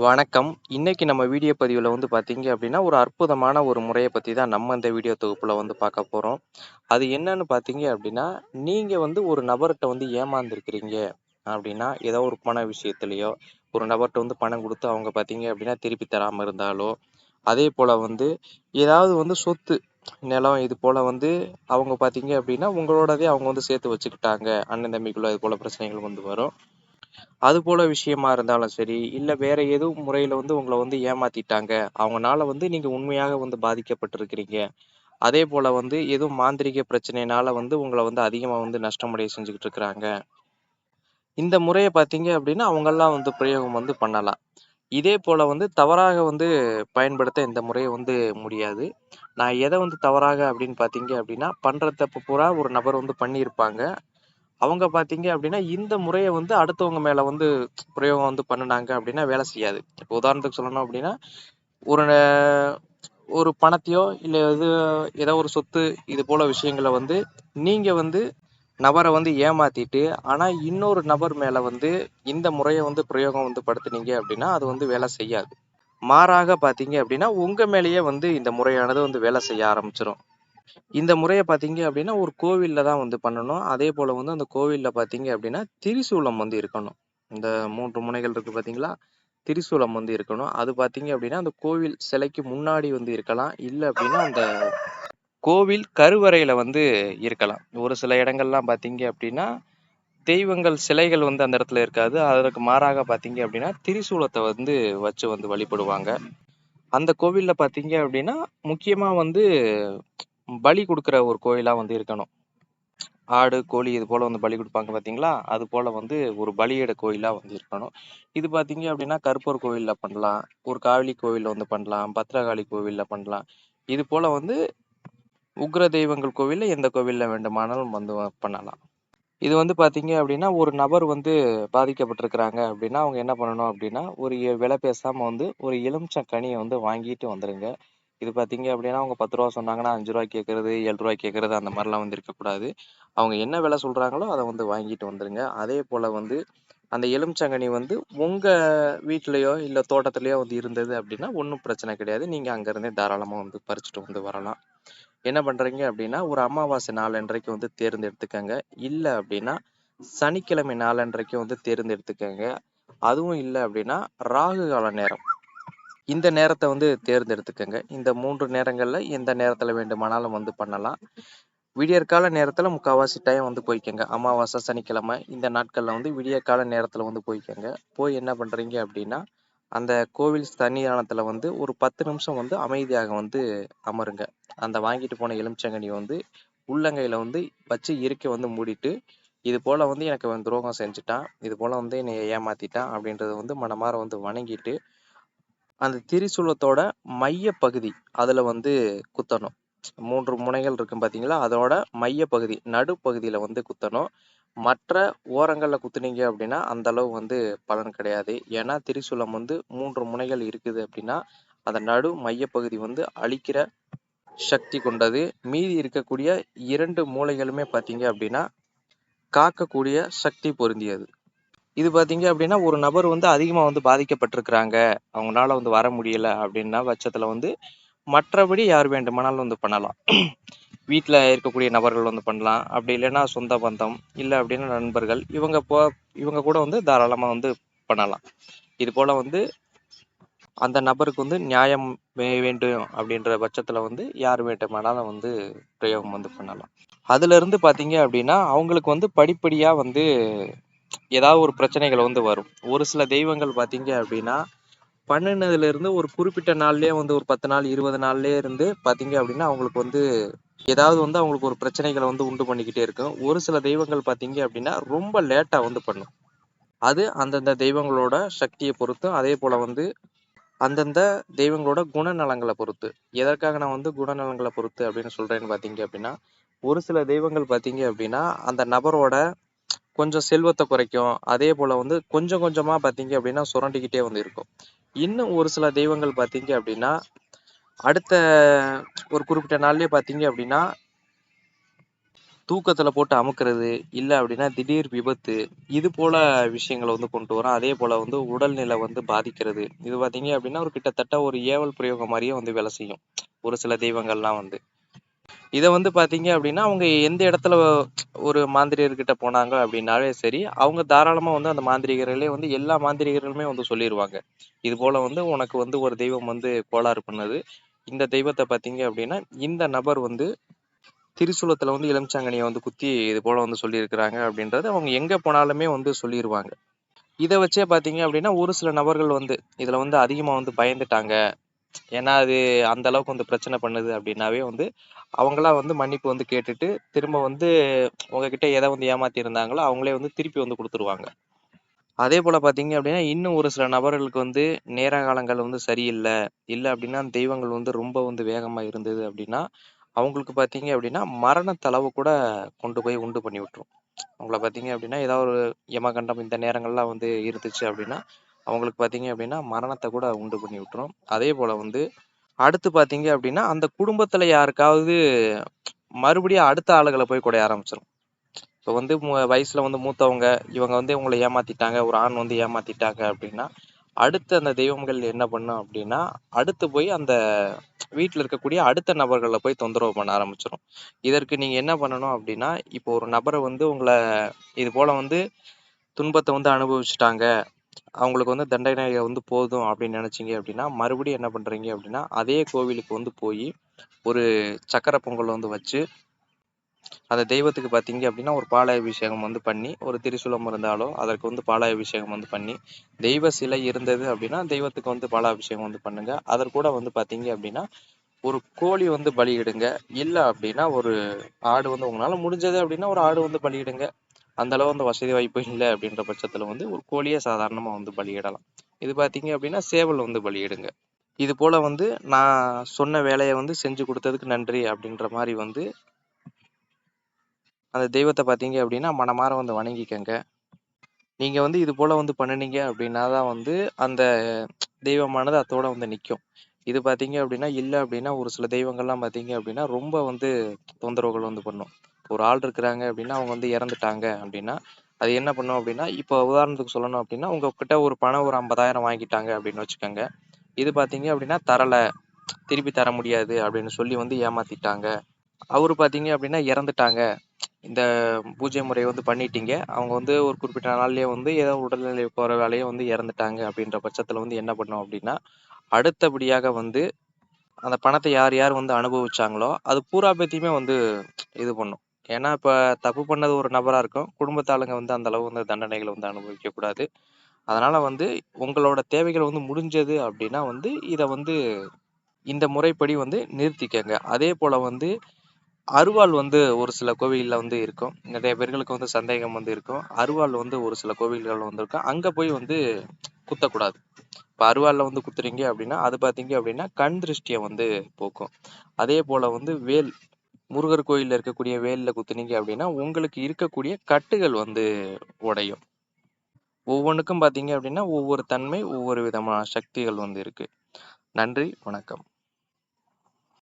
வணக்கம். இன்னைக்கு நம்ம வீடியோ பதிவில் வந்து பார்த்தீங்க அப்படின்னா, ஒரு அற்புதமான ஒரு முறையை பற்றி தான் நம்ம இந்த வீடியோ தொகுப்பில் வந்து பார்க்க போகிறோம் அது என்னன்னு பார்த்தீங்க அப்படின்னா, நீங்கள் வந்து ஒரு நபர்கிட்ட வந்து ஏமாந்துருக்கிறீங்க அப்படின்னா, ஏதோ ஒரு பண விஷயத்துலையோ ஒரு நபர்கிட்ட வந்து பணம் கொடுத்து அவங்க பார்த்தீங்க அப்படின்னா, திருப்பி தராமல் இருந்தாலோ, அதே போல் வந்து ஏதாவது வந்து சொத்து, நிலம் இது போல் வந்து அவங்க பார்த்தீங்க அப்படின்னா, உங்களோடதே அவங்க வந்து சேர்த்து வச்சுக்கிட்டாங்க. அண்ணன் தம்பிக்குள்ள இது போல் பிரச்சனைகள் வந்து வரும். அது போல விஷயமா இருந்தாலும் சரி, இல்ல வேற எதுவும் முறையில வந்து உங்கள வந்து ஏமாத்திட்டாங்க. அவங்கனால வந்து நீங்க உண்மையாக வந்து பாதிக்கப்பட்டிருக்கிறீங்க. அதே போல வந்து எதுவும் மாந்திரீக பிரச்சனையினால வந்து உங்கள வந்து அதிகமா வந்து நஷ்டமடைய செஞ்சுகிட்டு இருக்கிறாங்க. இந்த முறைய பார்த்தீங்க அப்படின்னா, அவங்கலாம் வந்து பிரயோகம் வந்து பண்ணலாம். இதே போல வந்து தவறாக வந்து பயன்படுத்த இந்த முறைய வந்து முடியாது. நான் எத வந்து தவறாக அப்படின்னு பார்த்தீங்க அப்படின்னா, பண்ற தப்பு பூரா ஒரு நபர் வந்து பண்ணியிருப்பாங்க. அவங்க பார்த்தீங்க அப்படின்னா, இந்த முறையை வந்து அடுத்தவங்க மேலே வந்து பிரயோகம் வந்து பண்ணுனாங்க அப்படின்னா வேலை செய்யாது. இப்போ உதாரணத்துக்கு சொல்லணும் அப்படின்னா, ஒரு ஒரு பணத்தையோ, இல்லை எது ஏதோ ஒரு சொத்து இது போல விஷயங்கள வந்து நீங்கள் வந்து நபரை வந்து ஏமாத்திட்டு, ஆனால் இன்னொரு நபர் மேலே வந்து இந்த முறையை வந்து பிரயோகம் வந்து படுத்துனீங்க அப்படின்னா, அது வந்து வேலை செய்யாது. மாறாக பார்த்தீங்க அப்படின்னா, உங்கள் மேலேயே வந்து இந்த முறையானது வந்து வேலை செய்ய ஆரம்பிச்சிடும் இந்த முறையை பார்த்தீங்க அப்படின்னா, ஒரு கோவில்ல தான் வந்து பண்ணணும். அதேபோல வந்து அந்த கோவில்ல பார்த்தீங்க அப்படின்னா, திரிசூலம் வந்து இருக்கணும். இந்த 3 முனைகள் இருக்கு பார்த்தீங்களா? திரிசூலம் வந்து இருக்கணும். அது பார்த்தீங்க அப்படின்னா, அந்த கோவில் சிலைக்கு முன்னாடி வந்து இருக்கலாம். இல்ல அப்படின்னா, அந்த கோவில் கருவறையில வந்து இருக்கலாம். ஒரு சில இடங்கள்லாம் பார்த்தீங்க அப்படின்னா, தெய்வங்கள் சிலைகள் வந்து அந்த இடத்துல இருக்காது. அதற்கு மாறாக பார்த்தீங்க அப்படின்னா, திரிசூலத்த வந்து வச்சு வந்து வழிபடுவாங்க. அந்த கோவில்ல பார்த்தீங்க அப்படின்னா, முக்கியமா வந்து பலி கொடுக்குற ஒரு கோயிலா வந்து இருக்கணும். ஆடு, கோழி இது போல வந்து பலி கொடுப்பாங்க பார்த்தீங்களா? அது போல வந்து ஒரு பலியிட கோயிலா வந்து இருக்கணும். இது பார்த்தீங்க அப்படின்னா, கருப்பூர் கோவில்ல பண்ணலாம். ஒரு காளி கோவிலில் வந்து பண்ணலாம். பத்ரகாளி கோவில்ல பண்ணலாம். இது போல வந்து உக்ர தெய்வங்கள் கோவில்ல எந்த கோவில்ல வேண்டுமானாலும் வந்து பண்ணலாம். இது வந்து பார்த்தீங்க அப்படின்னா, ஒரு நபர் வந்து பாதிக்கப்பட்டிருக்கிறாங்க அப்படின்னா, அவங்க என்ன பண்ணணும் அப்படின்னா, ஒரு விலை பேசாம வந்து ஒரு எலுமிச்சம் கனியை வந்து வாங்கிட்டு வந்துடுங்க இது பார்த்தீங்க அப்படின்னா, அவங்க பத்து ரூபா சொன்னாங்கன்னா, அஞ்சு ரூபாய் கேட்கறது, ஏழு ரூபாய் கேட்கறது அந்த மாதிரிலாம் வந்து இருக்கக்கூடாது. அவங்க என்ன விலை சொல்றாங்களோ, அதை வந்து வாங்கிட்டு வந்துருங்க. அதேபோல வந்து அந்த எலுமிச்சங்கனி வந்து உங்க வீட்லேயோ இல்லை தோட்டத்துலேயோ வந்து இருந்தது அப்படின்னா, ஒன்றும் பிரச்சனை கிடையாது. நீங்க அங்கேருந்தே தாராளமா வந்து பறிச்சுட்டு வந்து வரலாம். என்ன பண்றீங்க அப்படின்னா, ஒரு அமாவாசை நாளன்றைக்கு வந்து தேர்ந்தெடுத்துக்கங்க. இல்ல அப்படின்னா, சனிக்கிழமை நாளன்றைக்கு வந்து தேர்ந்தெடுத்துக்கங்க. அதுவும் இல்லை அப்படின்னா, ராகு கால நேரம். இந்த நேரத்தை வந்து தேர்ந்தெடுத்துக்கங்க. இந்த மூன்று நேரங்களில் எந்த நேரத்தில் வேண்டுமானாலும் வந்து பண்ணலாம். விடியற்கால நேரத்தில் முக்கால்வாசி டைம் வந்து போய்க்கங்க. அமாவாசை, சனிக்கிழமை இந்த நாட்களில் வந்து விடியற்கால நேரத்தில் வந்து போய்க்கங்க. போய் என்ன பண்ணுறீங்க அப்படின்னா, அந்த கோவில் சன்னிதானத்தில் வந்து ஒரு 10 நிமிஷம் வந்து அமைதியாக வந்து அமருங்க. அந்த வாங்கிட்டு போன எலுமிச்சங்கனியை வந்து உள்ளங்கையில் வந்து வச்சு இருக்க வந்து மூடிட்டு, இது போல் வந்து எனக்கு துரோகம் செஞ்சுட்டான். இது போல் வந்து என்னை ஏமாத்திட்டான் அப்படின்றத வந்து மனமார வந்து வணங்கிட்டு, அந்த திரிசூலத்தோட மைய பகுதி வந்து குத்தணும். மூன்று முனைகள் இருக்கும் பார்த்தீங்களா? அதோட மைய பகுதி, வந்து குத்தணும். மற்ற ஓரங்களில் குத்துனீங்க அப்படின்னா, அந்த அளவு வந்து பலன் கிடையாது. ஏன்னா, திரிசூலம் வந்து மூன்று முனைகள் இருக்குது அப்படின்னா, அந்த நடு மையப்பகுதி வந்து அழிக்கிற சக்தி கொண்டது. மீதி இருக்கக்கூடிய இரண்டு மூலைகளுமே பார்த்தீங்க அப்படின்னா, காக்கக்கூடிய சக்தி பொருந்தியது. இது பார்த்தீங்க அப்படின்னா, ஒரு நபர் வந்து அதிகமாக வந்து பாதிக்கப்பட்டிருக்கிறாங்க. அவங்களால வந்து வர முடியல அப்படின்னா பட்சத்தில் வந்து, மற்றபடி யார் வேண்டுமானாலும் வந்து பண்ணலாம். வீட்டில் இருக்கக்கூடிய நபர்கள் வந்து பண்ணலாம். அப்படி இல்லைன்னா சொந்த பந்தம், இல்லை அப்படின்னா நண்பர்கள். இவங்க போ இவங்க கூட வந்து தாராளமாக வந்து பண்ணலாம். இது போல் வந்து அந்த நபருக்கு வந்து நியாயம் வேண்டும் அப்படின்ற பட்சத்தில் வந்து யார் வேண்டுமானாலும் வந்து பிரயோகம் வந்து பண்ணலாம். அதுலேருந்து பார்த்தீங்க அப்படின்னா, அவங்களுக்கு வந்து படிப்படியாக வந்து ஏதாவது ஒரு பிரச்சனைகள் வந்து வரும். ஒரு சில தெய்வங்கள் பார்த்தீங்க அப்படின்னா, பண்ணுனதுல இருந்து ஒரு குறிப்பிட்ட நாள்லயே வந்து ஒரு 10 நாள், 20 நாள்லயே இருந்து பார்த்தீங்க அப்படின்னா, அவங்களுக்கு வந்து ஏதாவது வந்து அவங்களுக்கு ஒரு பிரச்சனைகளை வந்து உண்டு பண்ணிக்கிட்டே இருக்கும். ஒரு சில தெய்வங்கள் பார்த்தீங்க அப்படின்னா, ரொம்ப லேட்டா வந்து பண்ணும். அது அந்தந்த தெய்வங்களோட சக்திய பொறுத்தும், அதேபோல வந்து அந்தந்த தெய்வங்களோட குணநலங்களை பொறுத்து. எதற்காக நான் வந்து குணநலங்களை பொறுத்து அப்படின்னு சொல்றேன்னு பார்த்தீங்க அப்படின்னா, ஒரு சில தெய்வங்கள் பார்த்தீங்க அப்படின்னா, அந்த நபரோட கொஞ்சம் செல்வத்தை குறைக்கும். அதே போல வந்து கொஞ்சம் கொஞ்சமா பார்த்தீங்க அப்படின்னா, சுரண்டிக்கிட்டே வந்து இருக்கும். இன்னும் ஒரு சில தெய்வங்கள் பார்த்தீங்க அப்படின்னா, அடுத்த ஒரு குறிப்பிட்ட நாள்லயே பார்த்தீங்க அப்படின்னா தூக்கத்துல போட்டு அமுக்கிறது இல்ல அப்படின்னா திடீர் விபத்து, இது போல விஷயங்களை வந்து கொண்டு வரும். அதே போல வந்து உடல்நிலை வந்து பாதிக்கிறது. இது பார்த்தீங்க அப்படின்னா, ஒரு கிட்டத்தட்ட ஒரு ஏவல் பிரயோகம் மாதிரியே வந்து வேலை செய்யும். ஒரு சில தெய்வங்கள்லாம் வந்து. இதை வந்து பார்த்தீங்க அப்படின்னா, அவங்க எந்த இடத்துல ஒரு மாந்திரிகர்கிட்ட போனாங்க அப்படின்னாலே சரி, அவங்க தாராளமாக வந்து அந்த மாந்திரிகர்களே வந்து எல்லா மாந்திரிகர்களுமே வந்து சொல்லிடுவாங்க இது போல் வந்து உனக்கு வந்து ஒரு தெய்வம் வந்து கோளாறு பண்ணுது. இந்த தெய்வத்தை பார்த்தீங்க அப்படின்னா, இந்த நபர் வந்து திரிசூலத்துல வந்து இளம்சாங்கனியை வந்து குத்தி இது போல் வந்து சொல்லியிருக்கிறாங்க அப்படின்றது அவங்க எங்கே போனாலுமே வந்து சொல்லிடுவாங்க இதை வச்சே பார்த்தீங்க அப்படின்னா, ஒரு சில நபர்கள் வந்து இதில் வந்து அதிகமாக வந்து பயந்துட்டாங்க. ஏன்னா, அது அந்த அளவுக்கு வந்து பிரச்சனை பண்ணுது அப்படின்னாவே வந்து, அவங்களா வந்து மன்னிப்பு வந்து கேட்டுட்டு, திரும்ப வந்து உங்ககிட்ட எதை வந்து ஏமாத்தி இருந்தாங்களோ, அவங்களே வந்து திருப்பி வந்து குடுத்துருவாங்க. அதே போல பார்த்தீங்க அப்படின்னா, இன்னும் ஒரு சில நபர்களுக்கு வந்து நேர காலங்கள் வந்து சரியில்லை இல்ல அப்படின்னா, தெய்வங்கள் வந்து ரொம்ப வந்து வேகமா இருந்தது அப்படின்னா, அவங்களுக்கு பார்த்தீங்க அப்படின்னா, மரணத்தளவு கூட கொண்டு போய் உண்டு பண்ணி விட்டுரும். அவங்கள பார்த்தீங்க அப்படின்னா, ஏதாவது ஒரு யமகண்டம் இந்த நேரங்கள்லாம் வந்து இருந்துச்சு அப்படின்னா, அவங்களுக்கு பார்த்தீங்க அப்படின்னா, மரணத்தை கூட உண்டு பண்ணி விட்டுரும். அதே போல் வந்து அடுத்து பார்த்தீங்க அப்படின்னா, அந்த குடும்பத்தில் யாருக்காவது மறுபடியும் அடுத்த ஆளுகளை போய் கொடைய ஆரம்பிச்சிடும் இப்போ வந்து வயசில் வந்து மூத்தவங்க, இவங்க வந்து இவங்களை ஏமாத்திட்டாங்க, ஒரு ஆண் வந்து ஏமாத்திட்டாங்க அப்படின்னா, அடுத்து அந்த தெய்வங்கள் என்ன பண்ணும் அப்படின்னா, அடுத்து போய் அந்த வீட்டில் இருக்கக்கூடிய அடுத்த நபர்களை போய் தொந்தரவு பண்ண ஆரம்பிச்சிடும் இதற்கு நீங்கள் என்ன பண்ணணும் அப்படின்னா, இப்போ ஒரு நபரை வந்து உங்களை இது போல் வந்து துன்பத்தை வந்து அனுபவிச்சுட்டாங்க. அவங்களுக்கு வந்து தண்டனை வந்து போதும் அப்படின்னு நினச்சிங்க அப்படின்னா, மறுபடியும் என்ன பண்ணுறீங்க அப்படின்னா, அதே கோவிலுக்கு வந்து போய் ஒரு சக்கரை பொங்கல் வந்து வச்சு, அந்த தெய்வத்துக்கு பார்த்தீங்க அப்படின்னா, ஒரு பாலாபிஷேகம் வந்து பண்ணி, ஒரு திரிசூலம் இருந்தாலோ, அதற்கு வந்து பாலாபிஷேகம் வந்து பண்ணி, தெய்வ சிலை இருந்தது அப்படின்னா, தெய்வத்துக்கு வந்து பாலாபிஷேகம் வந்து பண்ணுங்க. அதற்கூட வந்து பார்த்தீங்க அப்படின்னா, ஒரு கோழி வந்து பலியிடுங்க. இல்லை அப்படின்னா, ஒரு ஆடு வந்து உங்களால் முடிஞ்சது அப்படின்னா, ஒரு ஆடு வந்து பலியிடுங்க. அந்த அளவு அந்த வசதி வாய்ப்பு இல்ல அப்படின்ற பட்சத்துல வந்து ஒரு கோழியை சாதாரணமா வந்து பலியிடலாம். இது பார்த்தீங்க அப்படின்னா, சேவல் வந்து பலியிடுங்க. இது போல வந்து நான் சொன்ன வேலையை வந்து செஞ்சு கொடுத்ததுக்கு நன்றி அப்படின்ற மாதிரி வந்து அந்த தெய்வத்தை பார்த்தீங்க அப்படின்னா, மனமார வந்து வணங்கிக்கங்க. நீங்க வந்து இது போல வந்து பண்ணுனீங்க அப்படின்னா தான் வந்து, அந்த தெய்வமானது அதோட வந்து நிக்கும். இது பார்த்தீங்க அப்படின்னா, இல்ல அப்படின்னா ஒரு சில தெய்வங்கள்லாம் பார்த்தீங்க அப்படின்னா, ரொம்ப வந்து தொந்தரவுகள் வந்து பண்ணும். ஒரு ஆள் இருக்கிறாங்க அப்படின்னா, அவங்க வந்து இறந்துட்டாங்க அப்படின்னா, அது என்ன பண்ணும் அப்படின்னா, இப்போ உதாரணத்துக்கு சொல்லணும் அப்படின்னா, உங்ககிட்ட ஒரு பணம் ஒரு 50,000 வாங்கிட்டாங்க அப்படின்னு வச்சுக்கோங்க. இது பார்த்தீங்க அப்படின்னா, தரலை திருப்பி தர முடியாது அப்படின்னு சொல்லி வந்து ஏமாத்திட்டாங்க. அவரு பார்த்தீங்க அப்படின்னா இறந்துட்டாங்க. இந்த பூஜை முறையை வந்து பண்ணிட்டீங்க. அவங்க வந்து ஒரு குறிப்பிட்ட நாள்லயே வந்து ஏதோ உடல்நிலை குறைவாலயே வந்து இறந்துட்டாங்க அப்படின்ற பட்சத்துல வந்து என்ன பண்ணோம் அப்படின்னா, அடுத்தபடியாக வந்து அந்த பணத்தை யார் யார் வந்து அனுபவிச்சாங்களோ, அது பூரா பேத்தையுமே வந்து இது பண்ணும். ஏன்னா, இப்போ தப்பு பண்ணது ஒரு நபராக இருக்கும். குடும்பத்தாளுங்க வந்து அந்த அளவு வந்து தண்டனைகளை வந்து அனுபவிக்கக்கூடாது அதனால் அதனால வந்து உங்களோட தேவைகள் வந்து முடிஞ்சது அப்படின்னா வந்து, இதை வந்து இந்த முறைப்படி வந்து நிறுத்திக்கங்க. அதே போல வந்து அருவாள் வந்து ஒரு சில கோவிலில் வந்து இருக்கும். நிறைய பேர்களுக்கு வந்து சந்தேகம் வந்து இருக்கும். அருவாள் வந்து ஒரு சில கோவில்கள் வந்து இருக்கும். போய் வந்து குத்தக்கூடாது. இப்போ அருவாளில் வந்து குத்துறீங்க அப்படின்னா, அது பார்த்தீங்க அப்படின்னா, கண் திருஷ்டியை வந்து போக்கும். அதே போல வந்து வேல் முருகர் கோயில்ல இருக்கக்கூடிய வேல்ல குத்துனீங்க அப்படின்னா, உங்களுக்கு இருக்கக்கூடிய கட்டுகள் வந்து உடையும். ஒவ்வொன்னுக்கும் பார்த்தீங்க அப்படின்னா, ஒவ்வொரு தன்மை, ஒவ்வொரு விதமான சக்திகள் வந்து இருக்கு. நன்றி, வணக்கம்.